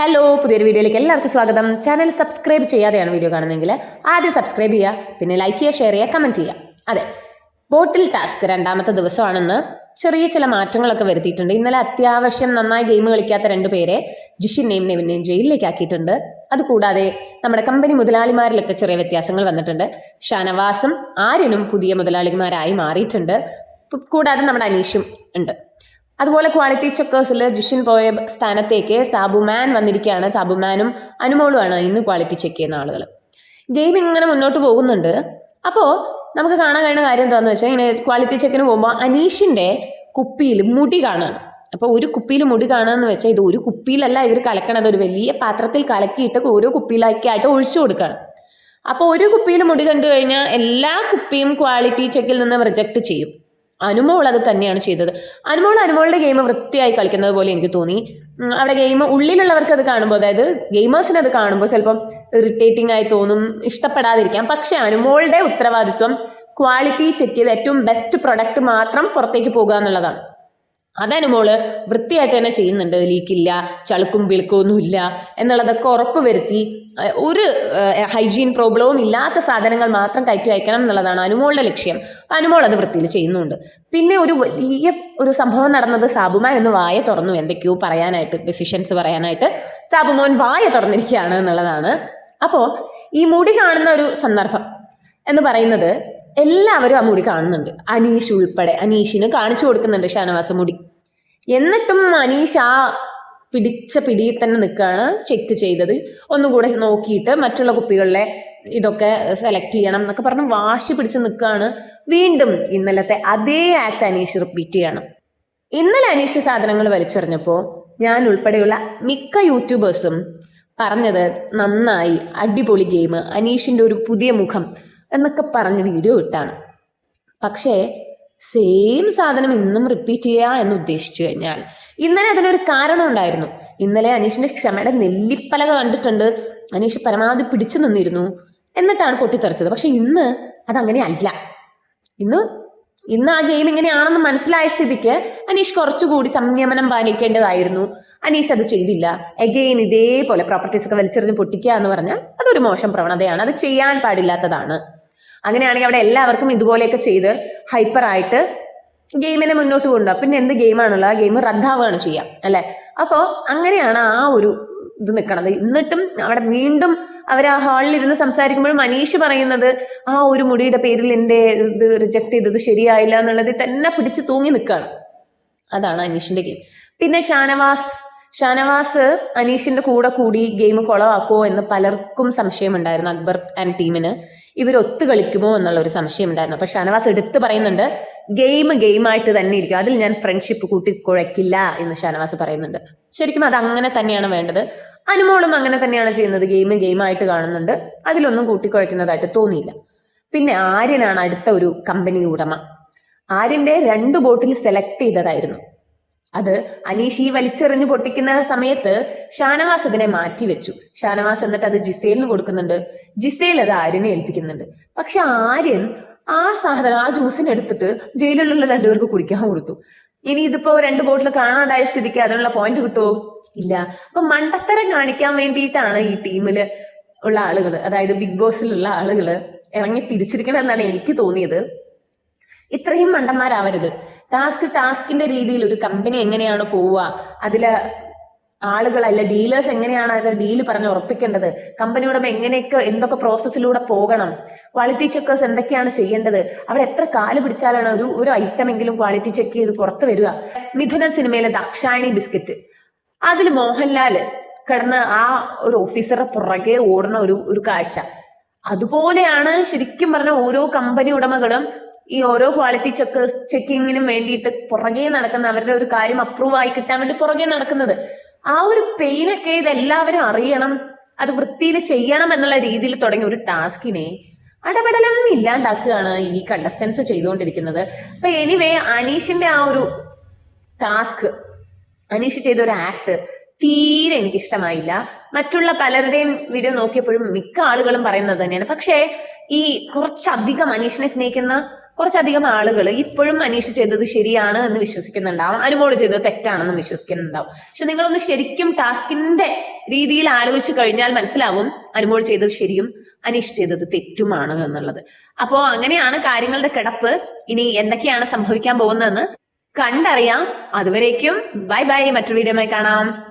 Hello പുതിയൊരു വീഡിയോയിലേക്ക് എല്ലാവർക്കും സ്വാഗതം. ചാനൽ സബ്സ്ക്രൈബ് ചെയ്യാതെയാണ് വീഡിയോ കാണുന്നതെങ്കിൽ ആദ്യം സബ്സ്ക്രൈബ് ചെയ്യുക പിന്നെ ലൈക്ക് ചെയ്യുക ഷെയർ ചെയ്യുക കമന്റ് ചെയ്യുക. അതെ ബോട്ടിൽ ടാസ്ക് രണ്ടാമത്തെ ദിവസമാണെന്ന് ചെറിയ ചില മാറ്റങ്ങളൊക്കെ വരുത്തിയിട്ടുണ്ട്. ഇന്നലെ അത്യാവശ്യം നന്നായി ഗെയിം കളിക്കാത്ത രണ്ട് പേരെ ജിഷിനെയും നെവിനെയും ജയിലിലേക്ക് ആക്കിയിട്ടുണ്ട്. അതുകൂടാതെ നമ്മുടെ കമ്പനി മുതലാളിമാരിലൊക്കെ ചെറിയ വ്യത്യാസങ്ങൾ വന്നിട്ടുണ്ട്. ഷാനവാസും ആര്യനും പുതിയ മുതലാളിമാരായി മാറിയിട്ടുണ്ട്. കൂടാതെ നമ്മുടെ അനീഷും ഉണ്ട്. അതുപോലെ ക്വാളിറ്റി ചെക്കേഴ്സിൽ ജിഷിൻ പോയ സ്ഥാനത്തേക്ക് സാബുമാൻ വന്നിരിക്കുകയാണ്. സാബുമാനും അനുമോളുമാണ് ഇന്ന് ക്വാളിറ്റി ചെക്ക് ചെയ്യുന്ന ആളുകൾ ഗെയിം ഇങ്ങനെ മുന്നോട്ട് പോകുന്നുണ്ട്. അപ്പോൾ നമുക്ക് കാണാൻ കഴിയുന്ന കാര്യം എന്താണെന്ന് വെച്ചാൽ ഇങ്ങനെ ക്വാളിറ്റി ചെക്കിന് പോകുമ്പോൾ അനീഷിന്റെ കുപ്പിയിൽ മുടി കാണാണ്. അപ്പോൾ ഒരു കുപ്പിയിൽ മുടി കാണുകയെന്ന് വെച്ചാൽ ഇത് ഒരു കുപ്പിയിലല്ല ഇവർ കലക്കണത്. ഒരു വലിയ പാത്രത്തിൽ കലക്കിയിട്ട് ഓരോ കുപ്പിയിലാക്കിയായിട്ട് ഒഴിച്ചു കൊടുക്കുകയാണ് അപ്പോൾ ഒരു കുപ്പിയിൽ മുടി കണ്ടു കഴിഞ്ഞാൽ എല്ലാ കുപ്പിയും ക്വാളിറ്റി ചെക്കിൽ നിന്ന് റിജക്റ്റ് ചെയ്യും. അനുമോൾ അത് തന്നെയാണ് ചെയ്തത്. അനുമോൾ അനുമോളുടെ ഗെയിം വൃത്തിയായി കളിക്കുന്നത് പോലെ എനിക്ക് തോന്നി. അവിടെ ഗെയിം ഉള്ളിലുള്ളവർക്ക് അത് കാണുമ്പോൾ അതായത് ഗെയിമേഴ്സിന് അത് കാണുമ്പോൾ ചിലപ്പം ഇറിറ്റേറ്റിംഗ് ആയി തോന്നും ഇഷ്ടപ്പെടാതിരിക്കാം. പക്ഷെ അനുമോളുടെ ഉത്തരവാദിത്വം ക്വാളിറ്റി ചെക്ക് ചെയ്ത് ഏറ്റവും ബെസ്റ്റ് പ്രൊഡക്റ്റ് മാത്രം പുറത്തേക്ക് പോകുക എന്നുള്ളതാണ്. അതനുമോൾ വൃത്തിയായിട്ട് തന്നെ ചെയ്യുന്നുണ്ട്. ലീക്കില്ല ചളുക്കും പിളുക്കും ഒന്നുമില്ല എന്നുള്ളതൊക്കെ ഉറപ്പ് വരുത്തി ഒരു ഹൈജീൻ പ്രോബ്ലവും ഇല്ലാത്ത സാധനങ്ങൾ മാത്രം കയറ്റി അയക്കണം എന്നുള്ളതാണ് അനുമോളുടെ ലക്ഷ്യം. അപ്പം അനുമോൾ അത് വൃത്തിയിൽ ചെയ്യുന്നുണ്ട്. പിന്നെ ഒരു വലിയ ഒരു സംഭവം നടന്നത് സാബുമാൻ എന്ന് വായ തുറന്നു. എന്തൊക്കെയോ പറയാനായിട്ട് ഡിസിഷൻസ് പറയാനായിട്ട് സാബുമോൻ വായ തുറന്നിരിക്കുകയാണ് എന്നുള്ളതാണ്. അപ്പോൾ ഈ മുടി കാണുന്ന ഒരു സന്ദർഭം എന്ന് പറയുന്നത് എല്ലാവരും ആ മുടി കാണുന്നുണ്ട്. അനീഷ് ഉൾപ്പെടെ. അനീഷിന് കാണിച്ചു കൊടുക്കുന്നുണ്ട് ഷാനവാസ മുടി. എന്നിട്ടും അനീഷ് ആ പിടിച്ച പിടിയിൽ തന്നെ നിൽക്കുകയാണ് ചെക്ക് ചെയ്തത്. ഒന്നുകൂടെ നോക്കിയിട്ട് മറ്റുള്ള കുപ്പികളിലെ ഇതൊക്കെ സെലക്ട് ചെയ്യണം എന്നൊക്കെ പറഞ്ഞ് വാശി പിടിച്ച് നിൽക്കുകയാണ്. വീണ്ടും ഇന്നലത്തെ അതേ ആക്ട് അനീഷ് റിപ്പീറ്റ് ചെയ്യണം. ഇന്നലെ അനീഷ് സാധനങ്ങൾ വലിച്ചെറിഞ്ഞപ്പോൾ ഞാൻ ഉൾപ്പെടെയുള്ള മിക്ക യൂട്യൂബേഴ്സും പറഞ്ഞത് നന്നായി അടിപൊളി ഗെയിം അനീഷിന്റെ ഒരു പുതിയ മുഖം. എന്നൊക്കെ പറഞ്ഞ് വീഡിയോ ഇട്ടാണ്. പക്ഷേ സെയിം സാധനം ഇന്നും റിപ്പീറ്റ് ചെയ്യുക എന്ന് ഉദ്ദേശിച്ചു കഴിഞ്ഞാൽ ഇന്നലെ അതിനൊരു കാരണം ഉണ്ടായിരുന്നു. ഇന്നലെ അനീഷിന്റെ ക്ഷമയുടെ നെല്ലിപ്പലക കണ്ടിട്ടുണ്ട്. അനീഷ് പരമാവധി പിടിച്ചു നിന്നിരുന്നു എന്നിട്ടാണ് പൊട്ടിത്തെറിച്ചത്. പക്ഷെ ഇന്ന് അതങ്ങനെ അല്ല. ഇന്ന് ഇന്ന് ആ ഗെയിം ഇങ്ങനെയാണെന്ന് മനസ്സിലായ സ്ഥിതിക്ക് അനീഷ് കുറച്ചുകൂടി സംയമനം പാലിക്കേണ്ടതായിരുന്നു. അനീഷ് അത് ചെയ്തില്ല. എഗെയിൻ ഇതേപോലെ പ്രോപ്പർട്ടീസ് ഒക്കെ വലിച്ചെറിഞ്ഞ് പൊട്ടിക്കുക എന്ന് പറഞ്ഞാൽ അതൊരു മോശം പ്രവണതയാണ്. അത് ചെയ്യാൻ പാടില്ലാത്തതാണ്. അങ്ങനെയാണെങ്കിൽ അവിടെ എല്ലാവർക്കും ഇതുപോലെയൊക്കെ ചെയ്ത് ഹൈപ്പർ ആയിട്ട് ഗെയിമിനെ മുന്നോട്ട് കൊണ്ടുപോകുക പിന്നെ എന്ത് ഗെയിമാണുള്ളത് ആ ഗെയിം റദ്ദാവുകയാണ് ചെയ്യുക അല്ലേ? അപ്പോൾ അങ്ങനെയാണ് ആ ഒരു ഇത് നിൽക്കണത് എന്നിട്ടും അവിടെ വീണ്ടും അവർ ആ ഹാളിൽ ഇരുന്ന് സംസാരിക്കുമ്പോൾ മനീഷ് പറയുന്നത് ആ ഒരു മുടിയുടെ പേരിൽ എന്റെ ഇത് റിജക്ട് ചെയ്തത് ശരിയായില്ല എന്നുള്ളതിൽ തന്നെ പിടിച്ച് തൂങ്ങി നിൽക്കുകയാണ് അതാണ് അനീഷിന്റെ ഗെയിം പിന്നെ ഷാനവാസ് ഷാനവാസ് അനീഷിന്റെ കൂടെ കൂടി ഗെയിം കുളവാക്കുമോ എന്ന് പലർക്കും സംശയമുണ്ടായിരുന്നു അക്ബർ ആൻഡ് ടീമിന് ഇവർ ഒത്തു കളിക്കുമോ എന്നുള്ള ഒരു സംശയം ഉണ്ടായിരുന്നു അപ്പൊ ഷാനവാസ് എടുത്തു പറയുന്നുണ്ട് ഗെയിം ഗെയിം ആയിട്ട് തന്നെ ഇരിക്കും. അതിൽ ഞാൻ ഫ്രണ്ട്ഷിപ്പ് കൂട്ടി കുഴക്കില്ല എന്ന് ഷാനവാസ് പറയുന്നുണ്ട്. ശരിക്കും അത് അങ്ങനെ തന്നെയാണ് വേണ്ടത്. അനുമോളും അങ്ങനെ തന്നെയാണ് ചെയ്യുന്നത്. ഗെയിം ഗെയിം ആയിട്ട് കാണുന്നുണ്ട്. അതിലൊന്നും കൂട്ടിക്കുഴയ്ക്കുന്നതായിട്ട് തോന്നിയില്ല. പിന്നെ ആര്യനാണ് അടുത്ത ഒരു കമ്പനി ഉടമ. ആര്യന്റെ രണ്ട് ബോട്ടിൽ സെലക്ട് ചെയ്തതായിരുന്നു. അത് അനീഷി വലിച്ചെറിഞ്ഞു പൊട്ടിക്കുന്ന സമയത്ത് ഷാനവാസ് അതിനെ മാറ്റി വെച്ചു. ഷാനവാസ് എന്നിട്ട് അത് ജിസേലിന് കൊടുക്കുന്നുണ്ട്. ജിസേൽ അത് ആര്യനെ ഏൽപ്പിക്കുന്നുണ്ട്. പക്ഷെ ആര്യൻ ആ സാധനം ആ ജ്യൂസിനെ എടുത്തിട്ട് ജയിലിലുള്ള രണ്ടുപേർക്ക് കുടിക്കാൻ കൊടുത്തു. ഇനി ഇതിപ്പോ രണ്ട് ബോട്ടിൽ കാണാണ്ടായ സ്ഥിതിക്ക് അതിനുള്ള പോയിന്റ് കിട്ടുമോ ഇല്ല. അപ്പൊ മണ്ടത്തരം കാണിക്കാൻ വേണ്ടിയിട്ടാണ് ഈ ടീമിൽ ഉള്ള ആളുകൾ അതായത് ബിഗ് ബോസിലുള്ള ആളുകൾ ഇറങ്ങി തിരിച്ചിരിക്കണം എന്നാണ് എനിക്ക് തോന്നിയത്. ഇത്രയും മണ്ടന്മാരാവരുത്. ടാസ്ക് ടാസ്കിന്റെ രീതിയിൽ ഒരു കമ്പനി എങ്ങനെയാണ് പോവുക? അതിൽ ആളുകളല്ല ഡീലേഴ്സ് എങ്ങനെയാണ് അതിന്റെ ഡീൽ പറഞ്ഞ് ഉറപ്പിക്കേണ്ടത്? കമ്പനി ഉടമ എങ്ങനെയൊക്കെ എന്തൊക്കെ പ്രോസസ്സിലൂടെ പോകണം? ക്വാളിറ്റി ചെക്കേഴ്സ് എന്തൊക്കെയാണ് ചെയ്യേണ്ടത്? അവിടെ എത്ര കാൽ പിടിച്ചാലാണ് ഒരു ഒരു ഐറ്റം എങ്കിലും ക്വാളിറ്റി ചെക്ക് ചെയ്ത് പുറത്തു വരിക? മിഥുന സിനിമയിലെ ദക്ഷായണി ബിസ്ക്കറ്റ് അതിൽ മോഹൻലാൽ കിടന്ന് ആ ഒരു ഓഫീസറെ പുറകെ ഓടുന്ന ഒരു ഒരു കാഴ്ച. അതുപോലെയാണ് ശരിക്കും പറഞ്ഞ ഓരോ കമ്പനി ഉടമകളും ഈ ഓരോ ക്വാളിറ്റി ചെക്ക് ചെക്കിങ്ങിനും വേണ്ടിയിട്ട് പുറകെ നടക്കുന്ന അവരുടെ ഒരു കാര്യം അപ്രൂവ് ആയി കിട്ടാൻ വേണ്ടി പുറകെ നടക്കുന്നത്. ആ ഒരു പെയിനൊക്കെ ഇത് എല്ലാവരും അറിയണം. അത് വൃത്തിയിൽ ചെയ്യണം എന്നുള്ള രീതിയിൽ തുടങ്ങിയ ഒരു ടാസ്കിനെ അടപടലം ഇല്ലാണ്ടാക്കുകയാണ് ഈ കണ്ടസ്റ്റൻസ് ചെയ്തുകൊണ്ടിരിക്കുന്നത്. അപ്പൊ എനിവേ അനീഷിന്റെ ആ ഒരു ടാസ്ക് അനീഷ് ചെയ്ത ഒരു ആക്ട് തീരെ എനിക്കിഷ്ടമായില്ല. മറ്റുള്ള പലരുടെയും വീഡിയോ നോക്കിയപ്പോഴും മിക്ക ആളുകളും പറയുന്നത് തന്നെയാണ്. പക്ഷേ ഈ കുറച്ചധികം അനീഷിനെ സ്നേഹിക്കുന്ന കുറച്ചധികം ആളുകൾ ഇപ്പോഴും അനീഷ് ചെയ്തത് ശരിയാണ് എന്ന് വിശ്വസിക്കുന്നുണ്ടാവും. അനുമോൾ ചെയ്തത് തെറ്റാണെന്ന് വിശ്വസിക്കുന്നുണ്ടാവും. പക്ഷെ നിങ്ങളൊന്ന് ശരിക്കും ടാസ്കിന്റെ രീതിയിൽ ആലോചിച്ച് കഴിഞ്ഞാൽ മനസ്സിലാവും അനുമോൾ ചെയ്തത് ശരിയും അനീഷ് ചെയ്തത് തെറ്റുമാണ് എന്നുള്ളത്. അപ്പോ അങ്ങനെയാണ് കാര്യങ്ങളുടെ കിടപ്പ്. ഇനി എന്തൊക്കെയാണ് സംഭവിക്കാൻ പോകുന്നതെന്ന് കണ്ടറിയാം. അതുവരേക്കും ബൈ ബൈ. മറ്റൊരു വീഡിയോമായി കാണാം.